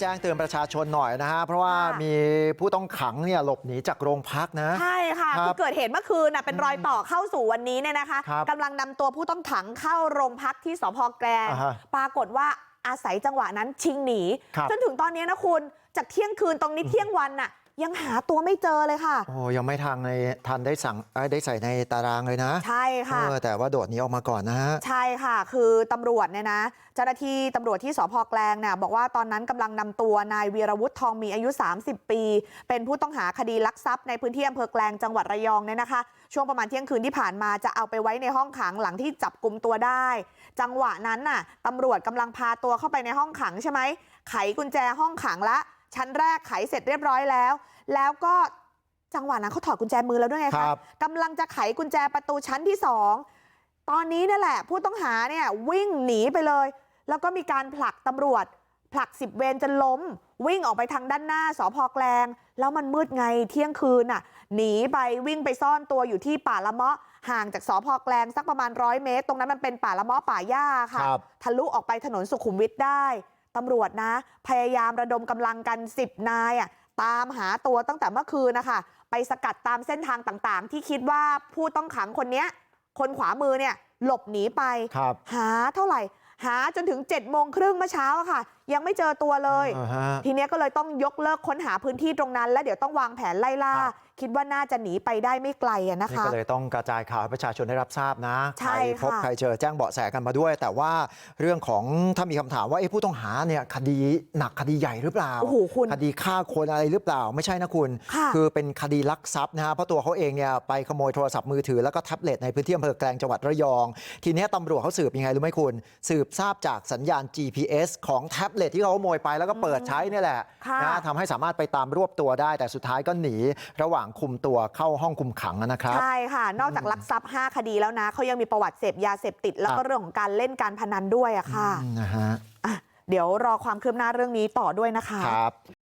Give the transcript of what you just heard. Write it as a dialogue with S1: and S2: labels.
S1: แจ้งเตือนประชาชนหน่อยนะฮะเพราะว่า
S2: ค่ะ
S1: มีผู้ต้องขังเนี่ยหลบหนีจากโรงพักนะ
S2: ใช่ค่ะ
S1: ครับ
S2: คือเกิดเหตุเมื่อคืนน่ะเป็นรอยต่อเข้าสู่วันนี้เนี่ยนะคะ
S1: ครับ
S2: กำลังนำตัวผู้ต้องขังเข้าโรงพักที่สพแกลง
S1: อ่าฮะ
S2: ปรากฏว่าอาศัยจังหวะนั้นชิงหนี
S1: ครับ
S2: จนถึงตอนนี้นะคุณจากเที่ยงคืนตรงนี้เที่ยงวันน่ะ ยังหาตัวไม่เจอเลยค่ะ
S1: โอ้ยังไม่ทางในทันได้สั่งเอ้ยได้ใส่ในตารางเลยนะ
S2: ใช่ค่ะ
S1: เออแต่ว่าโดดหนีออกมาก่อนนะฮะ
S2: ใช่ค่ะ คือตำรวจเนี่ยนะเจ้าหน้าที่ตำรวจที่สพแกลงเนี่ยบอกว่าตอนนั้นกำลังนำตัวนายวีรวุฒิทองมีอายุ 30 ปี เป็นผู้ต้องหาคดีลักทรัพย์ในพื้นที่อำเภอแกลงจังหวัดระยองเนี่ยนะคะ ช่วงประมาณเที่ยงคืนที่ผ่านมาจะเอาไปไว้ในห้องขังหลังที่จับกลุ่มตัวได้ จังหวะนั้นน่ะตำรวจกำลังพาตัวเข้าไปในห้องขังใช่ไหมไขกุญแจห้องขังละ ชั้นแรกไขเสร็จเรียบร้อยแล้วแล้วก็จังหวะนั้นเขาถอดกุญแจมือแล้วด้วยไง
S1: ค
S2: คะ
S1: รับ
S2: กำลังจะไขกุญแจประตูชั้นที่สองตอนนี้นั่นแหละผู้ต้องหาเนี่ยวิ่งหนีไปเลยแล้วก็มีการผลักตำรวจผลักสิบเวรจนล้มวิ่งออกไปทางด้านหน้าสพแกลงแล้วมันมืดไงเที่ยงคืนน่ะหนีไปวิ่งไปซ่อนตัวอยู่ที่ป่าละเมาะห่างจากสพแกลงสักประมาณร้อยเมตร ตรงนั้นมันเป็นป่าละเมาะป่าหญ้าค่ะ
S1: ครับ
S2: ทะลุออกไปถนนสุขุมวิทได้ ตำรวจนะพยายามระดมกำลังกัน10นายอะตามหาตัวตั้งแต่เมื่อคืนนะคะไปสกัดตามเส้นทางต่างๆที่คิดว่าผู้ต้องขังคนเนี้ยคนขวามือเนี่ยหลบหนีไป
S1: ครับ
S2: หาเท่าไหร่หาจนถึง7จ็ดโมงครึ่งเมื่อเช้าอะค่ะ ยังไม่เจอตัวเลย
S1: อ่าฮะ
S2: ทีเนี้ยก็เลยต้องยกเลิกค้นหาพื้นที่ตรงนั้น แล้วเดี๋ยวต้องวางแผนไล่ล่า
S1: ครับ
S2: คิดว่าน่าจะหนีไปได้ไม่ไกลอะนะ
S1: นี่
S2: คะ
S1: ก็เลยต้องกระจายข่าวให้ประชาชนได้รับทราบนะ
S2: ใช่
S1: ใครพบ
S2: ค่ะ
S1: ใครเจอแจ้งเบาะแสกันมาด้วย แต่ว่าเรื่องของถ้ามีคำถามว่าเอ๊ะผู้ต้องหาเนี่ยคดีหนักคดีใหญ่หรือเปล่า
S2: โอ้โหคุณ
S1: คดีฆ่าคนอะไรหรือเปล่าไม่ใช่นะคุณ
S2: ค่ะ
S1: อเป็นคดีลักทรัพย์นะฮะเพราะตัวเขาเองเนี่ยไปขโมยโทรศัพท์มือถือแล้วก็แท็บเล็ตในพื้นที่อำเภอแกลงจังหวัดระยอง ทีเนี้ยตำรวจเขาสืบยังไงรู้ไหมคุณ สืบทราบจากสัญญาณ GPS ของแท็บเล็ตที่เขาขโมยไปแล้วก็เปิดใช้นี่แหละ
S2: ค่ะ
S1: นะทำให้สามารถไปตามรวบตัวได้แต่สุดท้ายก็หนีระหว่างคุมตัวเข้าห้องคุมขังนะครับ
S2: ใช่ค่ะนอกจากลักทรัพย์5คดีแล้วนะเขายังมีประวัติเสพยาเสพติดแล้ว
S1: ครั
S2: ก็
S1: บ
S2: เรื่องของการเล่นการพนันด้วยอะค่ะ
S1: อืมนะฮะ
S2: อะเดี๋ยวรอความคืบหน้าเรื่องนี้ต่อด้วยนะคะ
S1: ครับ